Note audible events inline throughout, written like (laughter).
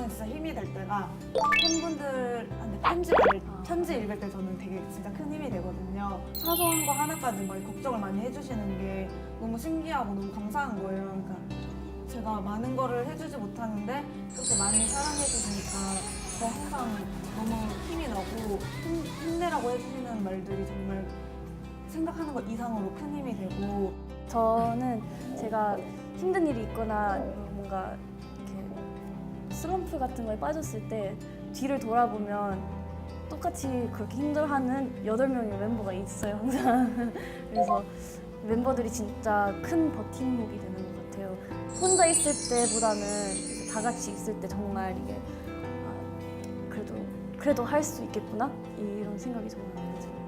저는 진짜 힘이 될 때가 팬분들한테 편지를 아. 편지 읽을 때 저는 되게 진짜 큰 힘이 되거든요. 사소한 거 하나까지 막 걱정을 많이 해주시는 게 너무 신기하고 너무 감사한 거예요. 그러니까 제가 많은 거를 해주지 못하는데 그렇게 많이 사랑해 주시니까 저 항상 너무 힘이 나고 힘, 힘내라고 해주시는 말들이 정말 생각하는 것 이상으로 큰 힘이 되고 저는 제가 힘든 일이 있거나 뭔가 슬럼프 같은 거에 빠졌을 때 뒤를 돌아보면 똑같이 그렇게 힘들어하는 여덟 명의 멤버가 있어요 항상. (laughs) 그래서 멤버들이 진짜 큰 버팀목이 되는 것 같아요. 혼자 있을 때보다는 다 같이 있을 때 정말 이게 아, 그래도 그래도 할 수 있겠구나? 이런 생각이 정말 많이 들어요.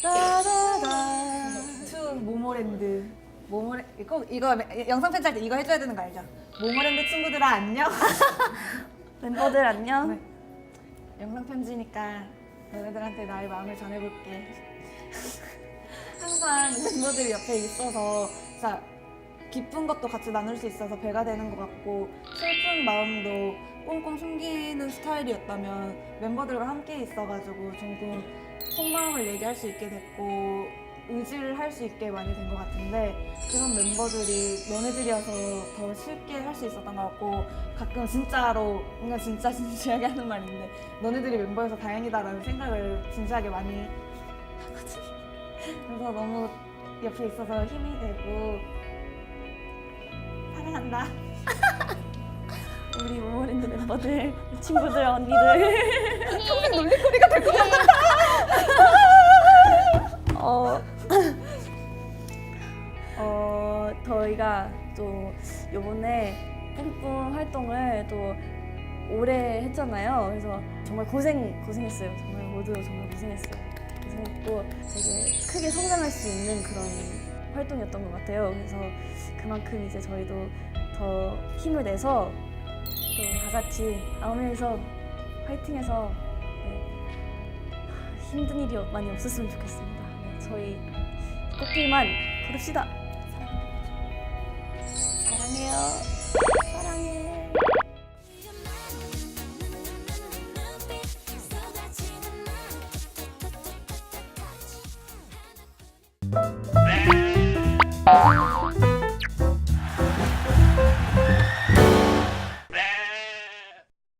따다다. 투 모모랜드 모모랜 꼭 이거 영상 편지할 때 이거 해줘야 되는 거 알죠? 모모랜드 친구들아 안녕. (laughs) 멤버들 안녕. 네. 영상 편지니까 너네들한테 나의 마음을 전해볼게. 항상 멤버들이 옆에 있어서 진짜 기쁜 것도 같이 나눌 수 있어서 배가 되는 것 같고 슬픈 마음도 꽁꽁 숨기는 스타일이었다면 멤버들과 함께 있어가지고 조금 속마음을 얘기할 수 있게 됐고 의지를 할 수 있게 많이 된 것 같은데 그런 멤버들이 너네들이어서 더 쉽게 할 수 있었던 것 같고 가끔 진짜로 뭔가 진짜 (laughs) 진지하게 하는 말인데 너네들이 멤버여서 다행이다라는 생각을 진지하게 많이 하거든. (laughs) 그래서 너무 옆에 있어서 힘이 되고 사랑한다. (laughs) 우리 모모랜드 멤버들, 친구들, 언니들. 평생 놀림거리가 될 것 같아. 저희가 또 요번에 뿡뿡 활동을 또 오래 했잖아요. 그래서 정말 고생, 고생했어요. 정말 모두 정말 고생했어요. 고생했고 되게 크게 성장할 수 있는 그런 활동이었던 것 같아요. 그래서 그만큼 이제 저희도 더 힘을 내서 또 다 같이 아홉 명이서 파이팅해서 네, 힘든 일이 많이 없었으면 좋겠습니다. 네, 저희 꽃길만 걸읍시다. 아니요. 사랑해.